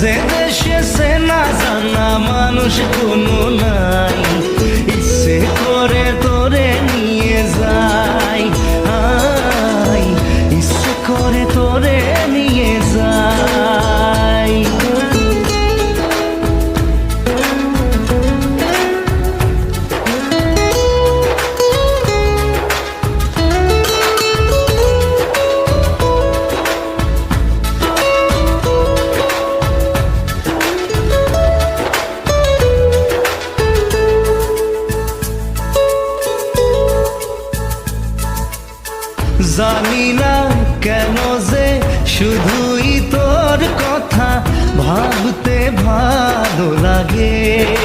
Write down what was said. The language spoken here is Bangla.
যে দেশে সে না জানা মানুষ কোনো নাই জানি না কেন যে শুধুই তোর কথা ভাবতে ভালো লাগে।